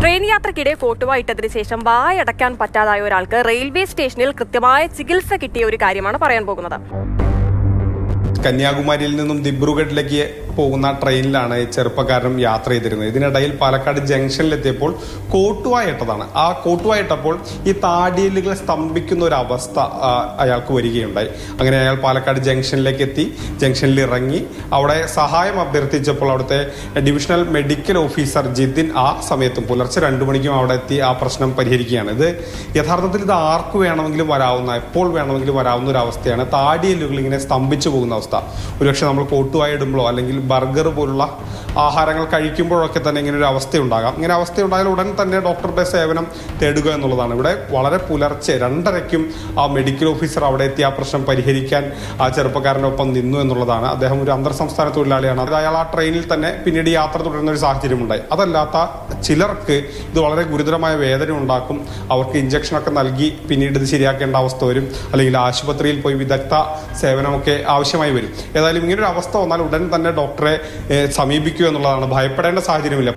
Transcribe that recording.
Train യാത്രക്കിടെ photo ഇട്ടതിന് ശേഷം വായടക്കാൻ പറ്റാതായ ഒരാൾക്ക് റെയിൽവേ സ്റ്റേഷനിൽ കൃത്യമായ ചികിത്സ കിട്ടിയ ഒരു കാര്യമാണ് പറയാൻ പോകുന്നത്. കന്യാകുമാരിയിൽ നിന്നും ദിബ്രുഗഡിലേക്ക് പോകുന്ന ട്രെയിനിലാണ് ചെറുപ്പക്കാരനും യാത്ര ചെയ്തിരുന്നത്. ഇതിനിടയിൽ പാലക്കാട് ജംഗ്ഷനിലെത്തിയപ്പോൾ കോട്ടുവായിട്ടതാണ്. ആ കോട്ടുവായിട്ടപ്പോൾ ഈ താടിയലുകൾ സ്തംഭിക്കുന്ന ഒരു അവസ്ഥ അയാൾക്ക് വരികയുണ്ടായി. അങ്ങനെ അയാൾ പാലക്കാട് ജംഗ്ഷനിലേക്ക് എത്തി ജംഗ്ഷനിൽ ഇറങ്ങി. അവിടെ സഹായം അഭ്യർത്ഥിച്ചപ്പോൾ അവിടുത്തെ ഡിവിഷണൽ മെഡിക്കൽ ഓഫീസർ ജിതിൻ ആ സമയത്തും പുലർച്ചെ രണ്ടു മണിക്കും അവിടെ എത്തി ആ പ്രശ്നം പരിഹരിക്കുകയാണ്. ഇത് യഥാർത്ഥത്തിൽ ഇത് ആർക്ക് വേണമെങ്കിലും വരാവുന്ന എപ്പോൾ വേണമെങ്കിലും വരാവുന്ന ഒരു അവസ്ഥയാണ്. താടിയലുകൾ ഇങ്ങനെ സ്തംഭിച്ചു പോകുന്ന അവസ്ഥ ഒരുപക്ഷെ നമ്മൾ കോട്ടുവായി ഇടുമ്പോഴോ അല്ലെങ്കിൽ ബർഗർ പോലുള്ള ആഹാരങ്ങൾ കഴിക്കുമ്പോഴൊക്കെ തന്നെ ഇങ്ങനെ ഒരു അവസ്ഥ ഉണ്ടാകാം ഇങ്ങനെ അവസ്ഥ ഉണ്ടായാൽ ഉടൻ തന്നെ ഡോക്ടറുടെ സേവനം തേടുക എന്നുള്ളതാണ്. ഇവിടെ വളരെ പുലർച്ചെ രണ്ടരയ്ക്കും ആ മെഡിക്കൽ ഓഫീസർ അവിടെ എത്തി ആ പ്രശ്നം പരിഹരിക്കാൻ ആ ചെറുപ്പക്കാരനൊപ്പം നിന്നു എന്നുള്ളതാണ്. അദ്ദേഹം ഒരു അന്തർ സംസ്ഥാന തൊഴിലാളിയാണ്. അത് അയാൾ ആ ട്രെയിനിൽ തന്നെ പിന്നീട് യാത്ര തുടരുന്ന ഒരു സാഹചര്യമുണ്ടായി. അതല്ലാത്ത ചിലർക്ക് ഇത് വളരെ ഗുരുതരമായ വേദന ഉണ്ടാക്കും. അവർക്ക് ഇഞ്ചക്ഷനൊക്കെ നൽകി പിന്നീട് ഇത് ശരിയാക്കേണ്ട അവസ്ഥ വരും. അല്ലെങ്കിൽ ആശുപത്രിയിൽ പോയി വിദഗ്ധ സേവനമൊക്കെ ആവശ്യമായി വരും. ഏതായാലും ഇങ്ങനൊരു അവസ്ഥ വന്നാൽ ഉടൻ തന്നെ ഡോക്ടറെ ഏഹ്, സമീപിക്കുക എന്നുള്ളതാണ് ഭയപ്പെടേണ്ട സാഹചര്യമില്ല.